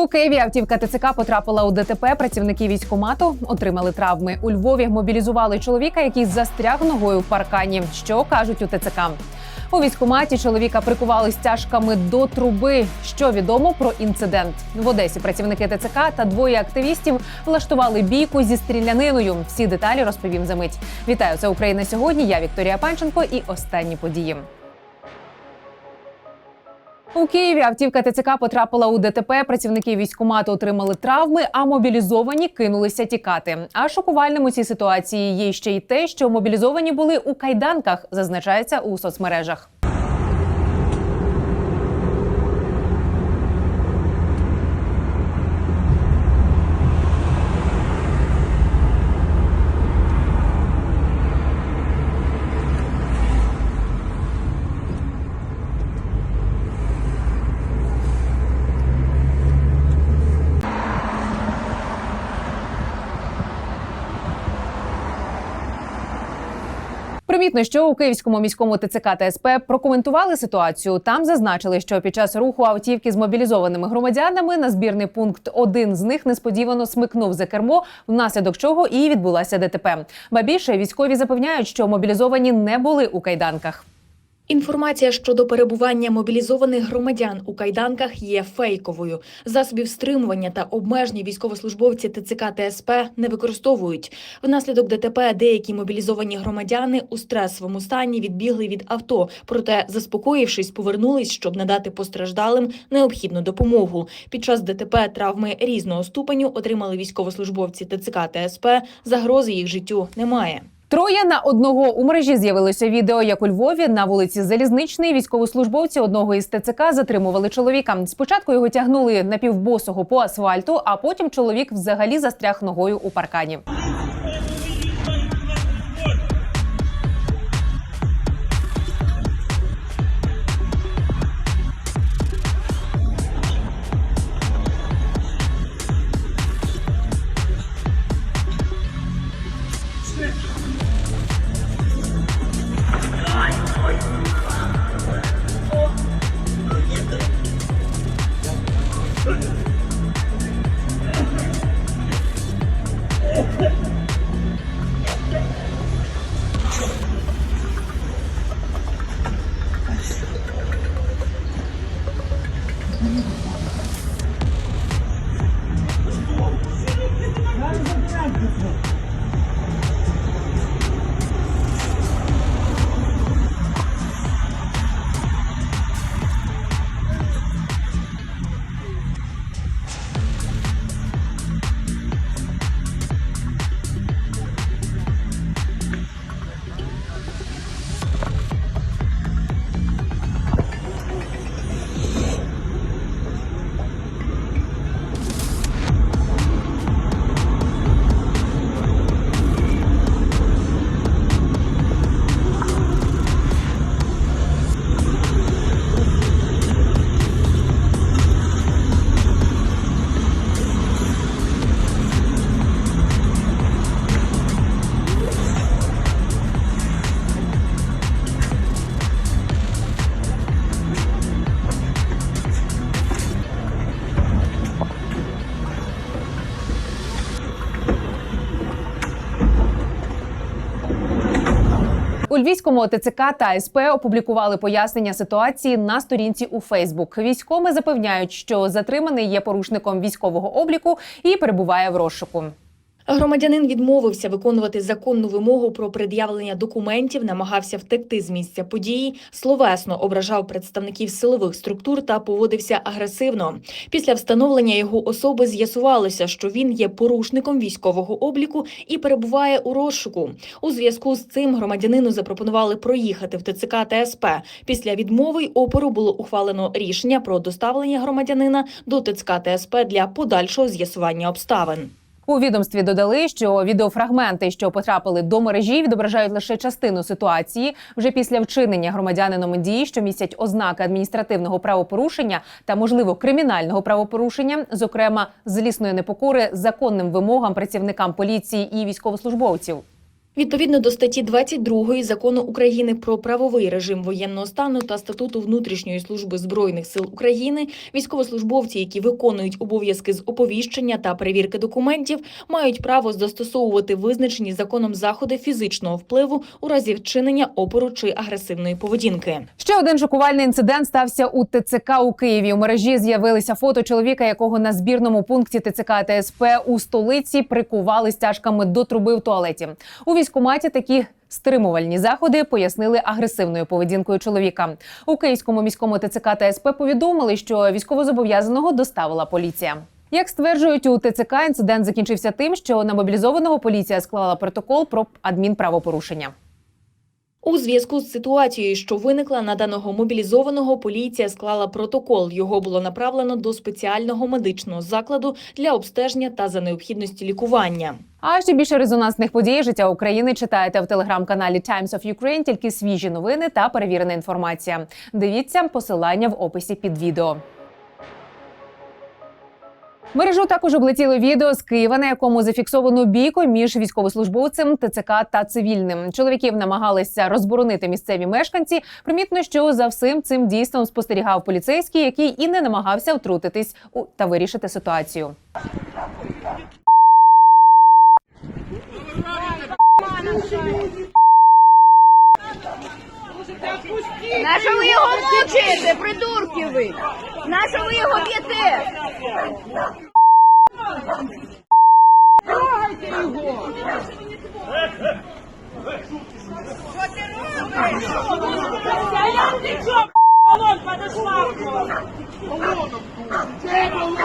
У Києві автівка ТЦК потрапила у ДТП. Працівники військкомату отримали травми. У Львові мобілізували чоловіка, який застряг ногою в паркані. Що кажуть у ТЦК? У військкоматі чоловіка прикували стяжками до труби. Що відомо про інцидент в Одесі? Працівники ТЦК та двоє активістів влаштували бійку зі стріляниною. Всі деталі розповім за мить. Вітаю, це Україна сьогодні. Я Вікторія Панченко і останні події. У Києві автівка ТЦК потрапила у ДТП. Працівники військкомату отримали травми, а мобілізовані кинулися тікати. А шокувальним у цій ситуації є ще й те, що мобілізовані були у кайданках, зазначається у соцмережах. Примітно, що у київському міському ТЦК та СП прокоментували ситуацію. Там зазначили, що під час руху автівки з мобілізованими громадянами на збірний пункт один з них несподівано смикнув за кермо, внаслідок чого і відбулася ДТП. Ба більше військові запевняють, що мобілізовані не були у кайданках. Інформація щодо перебування мобілізованих громадян у кайданках є фейковою. Засобів стримування та обмеження військовослужбовці ТЦК та СП не використовують. Внаслідок ДТП деякі мобілізовані громадяни у стресовому стані відбігли від авто, проте, заспокоївшись, повернулись, щоб надати постраждалим необхідну допомогу. Під час ДТП травми різного ступеню отримали військовослужбовці ТЦК та СП. Загрози їх життю немає. Троє на одного у мережі з'явилося відео, як у Львові на вулиці Залізничний військовослужбовці одного із ТЦК затримували чоловіка. Спочатку його тягнули напівбосого по асфальту, а потім чоловік взагалі застряг ногою у паркані. У львівському ТЦК та СП опублікували пояснення ситуації на сторінці у Фейсбук. Військоми запевняють, що затриманий є порушником військового обліку і перебуває в розшуку. Громадянин відмовився виконувати законну вимогу про пред'явлення документів, намагався втекти з місця події, словесно ображав представників силових структур та поводився агресивно. Після встановлення його особи з'ясувалося, що він є порушником військового обліку і перебуває у розшуку. У зв'язку з цим громадянину запропонували проїхати в ТЦК та СП. Після відмови й опору було ухвалено рішення про доставлення громадянина до ТЦК та СП для подальшого з'ясування обставин. У відомстві додали, що відеофрагменти, що потрапили до мережі, відображають лише частину ситуації. Вже після вчинення громадянином дії, що містять ознаки адміністративного правопорушення та можливо кримінального правопорушення, зокрема злісної непокори законним вимогам працівникам поліції і військовослужбовців. Відповідно до статті 22 закону України про правовий режим воєнного стану та статуту внутрішньої служби збройних сил України, військовослужбовці, які виконують обов'язки з оповіщення та перевірки документів, мають право застосовувати визначені законом заходи фізичного впливу у разі вчинення опору чи агресивної поведінки. Ще один шокувальний інцидент стався у ТЦК у Києві. У мережі з'явилися фото чоловіка, якого на збірному пункті ТЦК та СП у столиці прикували стяжками до труби в туалеті. У військкоматі такі. Стримувальні заходи пояснили агресивною поведінкою чоловіка. У київському міському ТЦК та СП повідомили, що військовозобов'язаного доставила поліція. Як стверджують у ТЦК, інцидент закінчився тим, що на мобілізованого поліція склала протокол про адмінправопорушення. У зв'язку з ситуацією, що виникла на даного мобілізованого, поліція склала протокол. Його було направлено до спеціального медичного закладу для обстеження та за необхідності лікування. А ще більше резонансних подій життя України читаєте в телеграм-каналі Times of Ukraine. Тільки свіжі новини та перевірена інформація. Дивіться посилання в описі під відео. Мережу також облетіло відео з Києва, на якому зафіксовано бійку між військовослужбовцем ТЦК та цивільним. Чоловіків намагалися розборонити місцеві мешканці. Примітно, що за всім цим дійством спостерігав поліцейський, який і не намагався втрутитись у та вирішити ситуацію. Нащо ви його мучите, придурки ви? Нащо ви його б'єте? Трогайте його! А я ты чё, колонн подошла? ТЦК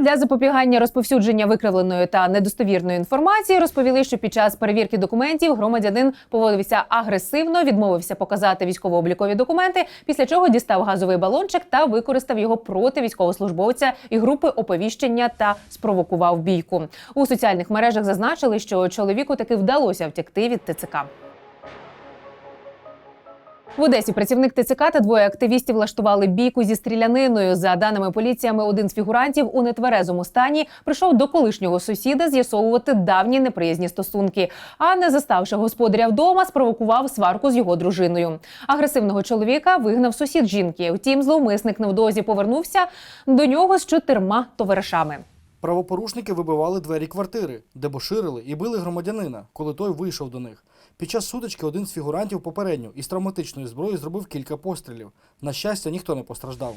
для запобігання розповсюдження викривленої та недостовірної інформації розповіли, що під час перевірки документів громадянин поводився агресивно, відмовився показати військово-облікові документи, після чого дістав газовий балончик та використав його проти військовослужбовця і групи оповіщення та спровокував бійку. У соціальних мережах зазначили, що чоловіку таки вдалося втекти від ТЦК. В Одесі працівник ТЦК та двоє активістів влаштували бійку зі стріляниною. За даними поліціями, один з фігурантів у нетверезому стані прийшов до колишнього сусіда з'ясовувати давні неприязні стосунки. А не заставши господаря вдома, спровокував сварку з його дружиною. Агресивного чоловіка вигнав сусід жінки. Втім, зловмисник невдовзі повернувся до нього з чотирма товаришами. Правопорушники вибивали двері квартири, дебоширили і били громадянина, коли той вийшов до них. Під час сутички один з фігурантів попередньо із травматичної зброї зробив кілька пострілів. На щастя, ніхто не постраждав.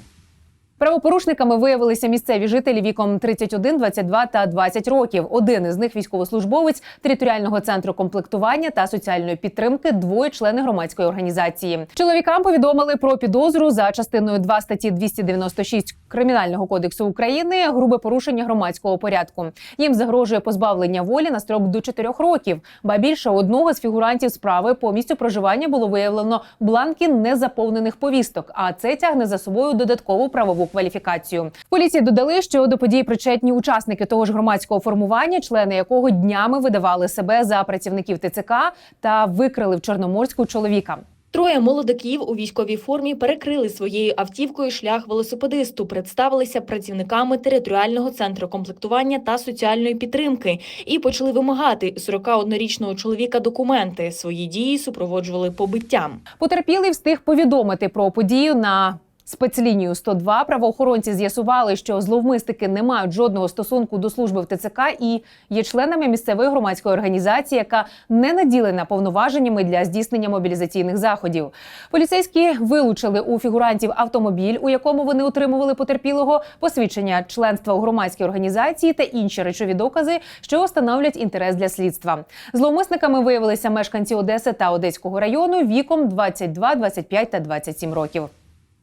Правопорушниками виявилися місцеві жителі віком 31, 22 та 20 років. Один із них військовослужбовець територіального центру комплектування та соціальної підтримки, двоє члени громадської організації. Чоловікам повідомили про підозру за частиною 2 статті 296 Кримінального кодексу України грубе порушення громадського порядку. Їм загрожує позбавлення волі на строк до 4 років. Ба більше одного з фігурантів справи по місцю проживання було виявлено бланки незаповнених повісток. А це тягне за собою додаткову правову кваліфікацію. Поліції додали, що до подій причетні учасники того ж громадського формування, члени якого днями видавали себе за працівників ТЦК та викрили в Чорноморську чоловіка. Троє молодиків у військовій формі перекрили своєю автівкою шлях велосипедисту, представилися працівниками територіального центру комплектування та соціальної підтримки і почали вимагати 41-річного чоловіка документи. Свої дії супроводжували побиттям. Потерпілий встиг повідомити про подію на. Спецлінію 102 правоохоронці з'ясували, що зловмисники не мають жодного стосунку до служби в ТЦК і є членами місцевої громадської організації, яка не наділена повноваженнями для здійснення мобілізаційних заходів. Поліцейські вилучили у фігурантів автомобіль, у якому вони отримували потерпілого, посвідчення членства у громадській організації та інші речові докази, що становлять інтерес для слідства. Зловмисниками виявилися мешканці Одеси та Одеського району віком 22, 25 та 27 років.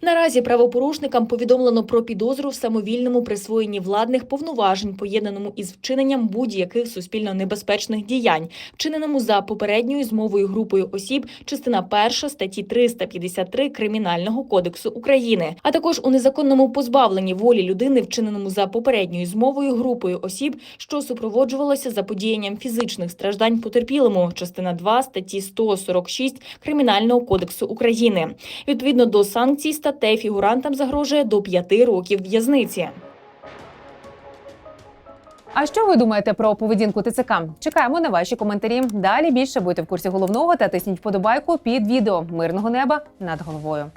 Наразі правопорушникам повідомлено про підозру в самовільному присвоєнні владних повноважень, поєднаному із вчиненням будь-яких суспільно небезпечних діянь, вчиненому за попередньою змовою групою осіб, частина 1 статті 353 Кримінального кодексу України, а також у незаконному позбавленні волі людини, вчиненому за попередньою змовою групою осіб, що супроводжувалося заподіянням фізичних страждань потерпілому, частина 2 статті 146 Кримінального кодексу України. Відповідно до санкцій статей фігурантам загрожує до п'яти років в'язниці. А що ви думаєте про поведінку ТЦК? Чекаємо на ваші коментарі. Далі більше будьте в курсі головного та тисніть вподобайку під відео мирного неба над головою.